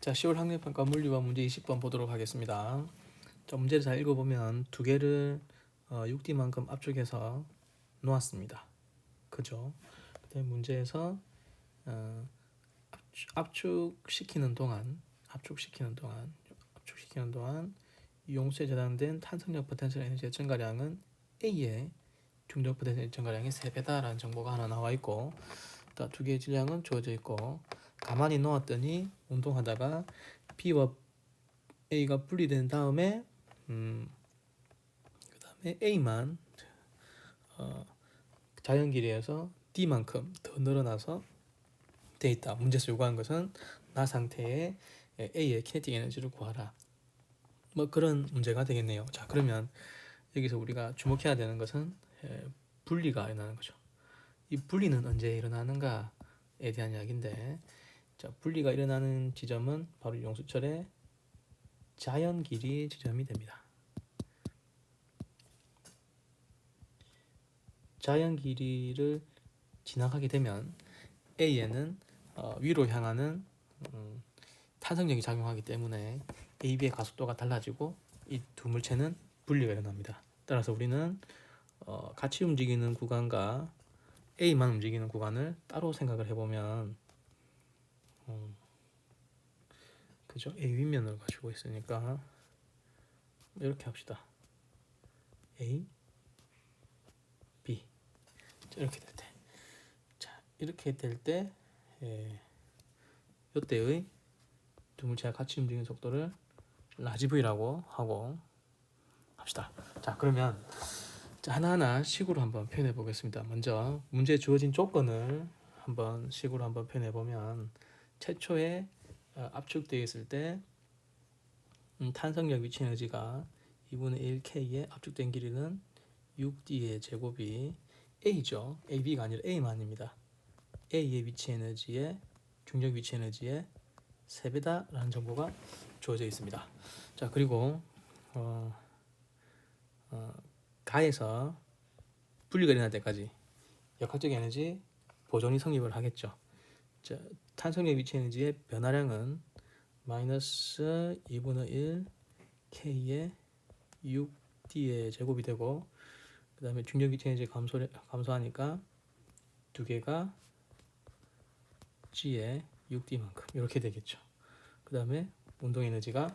자, 10월 학력평가 물리와 문제 20번 보도록 하겠습니다. 자, 문제를 잘 읽어보면 두 개를 어, 6D만큼 압축해서 놓았습니다. 그죠? 그다음 문제에서 어, 압축, 압축시키는 동안 압축시키는 동안 압축시키는 동안 이 용수에 저장된 탄성력 포텐셜 에너지의 증가량은 A의 중력 포텐셜 증가량의 3배다라는 정보가 하나 나와 있고 두 개의 질량은 주어져 있고 가만히 놓았더니 운동하다가 B와 A가 분리된 다음에 음, 그 다음에 A만 어, 자연 길이에서 D만큼 더 늘어나서 돼 있다. 문제에서 요구한 것은 나 상태의 A의 키네틱 에너지를 구하라. 뭐 그런 문제가 되겠네요. 자 그러면 여기서 우리가 주목해야 되는 것은 에, 분리가 일어나는 거죠. 이 분리는 언제 일어나는가에 대한 이야기인데 자, 분리가 일어나는 지점은 바로 용수철의 자연 길이 지점이 됩니다. 자연 길이를 지나가게 되면 A에는 어, 위로 향하는 음, 탄성력이 작용하기 때문에 A, B의 가속도가 달라지고 이 두 물체는 분리가 일어납니다. 따라서 우리는 어, 같이 움직이는 구간과 A만 움직이는 구간을 따로 생각을 해보면 음, 그죠? A 윗면을 가지고 있으니까 이렇게 합시다. A, B 이렇게 될 때, 자 이렇게 될 때 예, 이때의 두 물체가 같이 움직이는 속도를 라지 V라고 하고 합시다. 자 그러면 자, 하나하나 식으로 한번 표현해 보겠습니다. 먼저 문제에 주어진 조건을 한번 식으로 한번 표현해 보면 최초에 어, 압축되어 있을 때 음, 탄성력 위치 에너지가 2분의 1K의 압축된 길이는 6D의 제곱이 A죠. AB가 아니라 A만입니다. A의 위치 에너지의 중력 위치 에너지의 3배다라는 정보가 주어져 있습니다. 자 그리고 어, 어, 가에서 분리가 일어날 때까지 역학적 에너지 보존이 성립을 하겠죠. 자, 탄성력 위치 에너지의 변화량은 마이너스 2분의 1 K의 6D의 제곱이 되고 그 다음에 중력 위치 에너지 감소, 감소하니까 두 개가 G의 6D만큼 이렇게 되겠죠. 그 다음에 운동 에너지가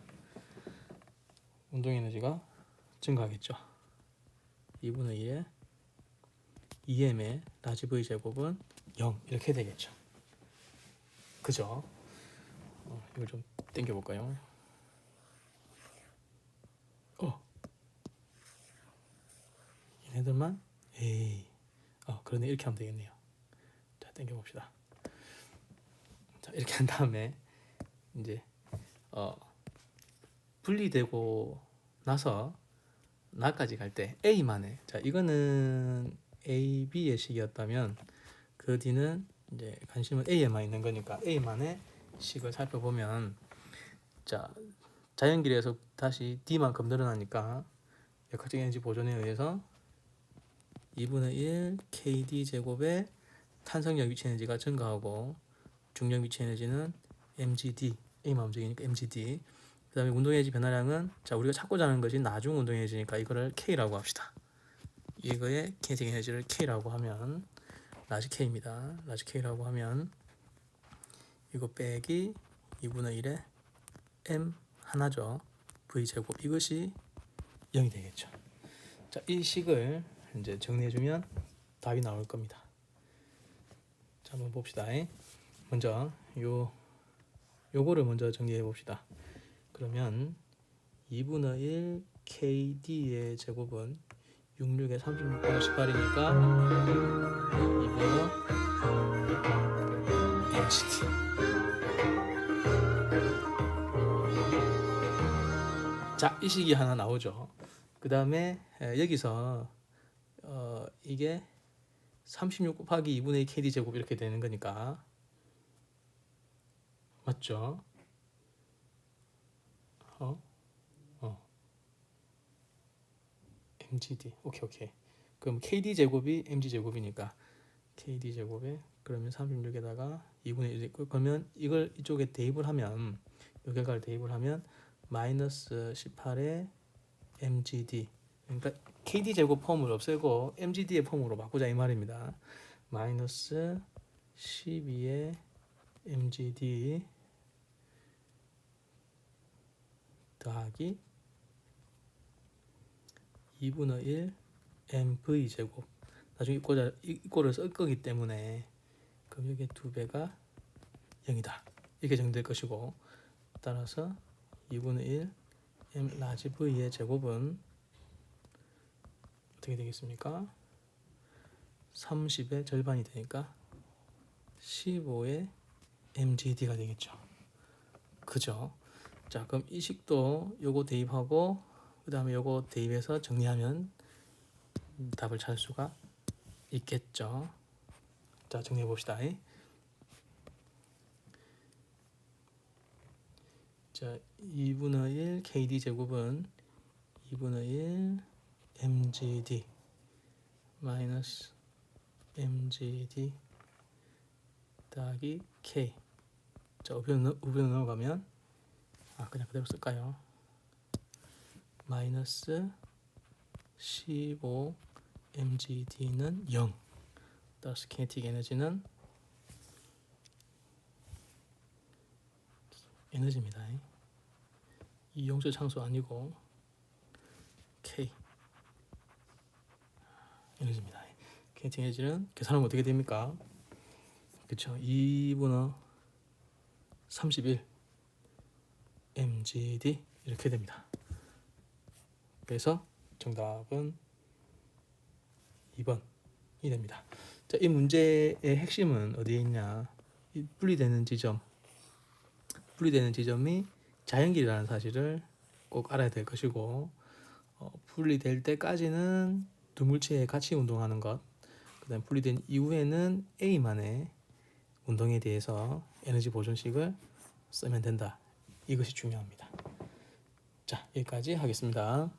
운동 에너지가 증가하겠죠. 2분의 2에 2m의 라지 V 제곱은 0 이렇게 되겠죠. 그죠? 어, 이걸 좀 당겨 볼까요? 어. 얘네들만 에이. 어, 그러네 이렇게 하면 되겠네요. 자, 당겨 봅시다. 자, 이렇게 한 다음에 이제 어 분리되고 나서 나까지 갈 때 A만에 자 이거는 A, B의 식이었다면 그 뒤는 이제 관심은 A에만 있는 거니까 A만의 식을 살펴보면 자 자연길에서 다시 D만큼 늘어나니까 역학적 에너지 보존에 의해서 2분의 1 KD 제곱의 탄성력 위치 에너지가 증가하고 중력 위치 에너지는 mgd A만 움직이니까 mgd. 그 다음에 운동 에너지 변화량은 자 우리가 찾고자 하는 것이 나중 운동 에너지니까 이거를 K라고 합시다. 이거의 키네틱 에너지를 K라고 하면 라지 K입니다. 라지 K라고 하면 이거 빼기 2분의 1의 M 하나죠. V 제곱. 이것이 0이 되겠죠. 자 이 식을 이제 정리해주면 답이 나올 겁니다. 자 한번 봅시다. 먼저 요 요거를 먼저 정리해 봅시다. 그러면 2분의 1 KD의 제곱은 66에 36 18이니까 2분의 MCD 자, 이 식이 하나 나오죠. 그 다음에 여기서 어, 이게 36 곱하기 2분의 2 KD 제곱 이렇게 되는 거니까 맞죠? 어? 어. Mgd. 오케이, 오케이. 그럼 kd 제곱이 mg 제곱이니까 kd 제곱에 그러면 36에다가 2분의 1 있고 그러면 이걸 이쪽에 대입을 하면 이 결과를 대입을 하면 마이너스 18의 mgd 그러니까 kd 제곱 폼을 없애고 mgd의 폼으로 바꾸자 이 말입니다. 마이너스 12의 mgd 더하기 2분의 1 mv 제곱 나중에 이꼴, 이꼴을 쓸 거기 때문에 그럼 여기 두 배가 0이다 이렇게 정될 것이고 따라서 2분의 1 m 라지 v의 제곱은 어떻게 되겠습니까? 30의 절반이 되니까 15의 mgd가 되겠죠. 그죠? 자, 그럼 이 식도 요거 대입하고 그 다음에 요거 대입해서 정리하면 답을 찾을 수가 있겠죠. 자, 정리해 봅시다. 자, 2분의 1 KD 제곱은 2분의 1 MGD 마이너스 MGD 더하기 K 자, 우변, 넣- 우변 넣어가면 아, 그냥 그대로 쓸까요? 마이너스 15 MGD는 0 따라서 키네틱 에너지는 에너지입니다. 이 영수 창수 아니고 K 에너지입니다. 키네틱 에너지는 계산하면 어떻게 됩니까? 그쵸 2분의 31 MGD 이렇게 됩니다. 그래서 정답은 2번이 됩니다. 자, 이 문제의 핵심은 어디에 있냐? 이 분리되는 지점, 분리되는 지점이 자연길이라는 사실을 꼭 알아야 될 것이고 어, 분리될 때까지는 두 물체의 같이 운동하는 것, 그다음 분리된 이후에는 A만의 운동에 대해서 에너지 보존식을 쓰면 된다. 이것이 중요합니다. 자, 여기까지 하겠습니다.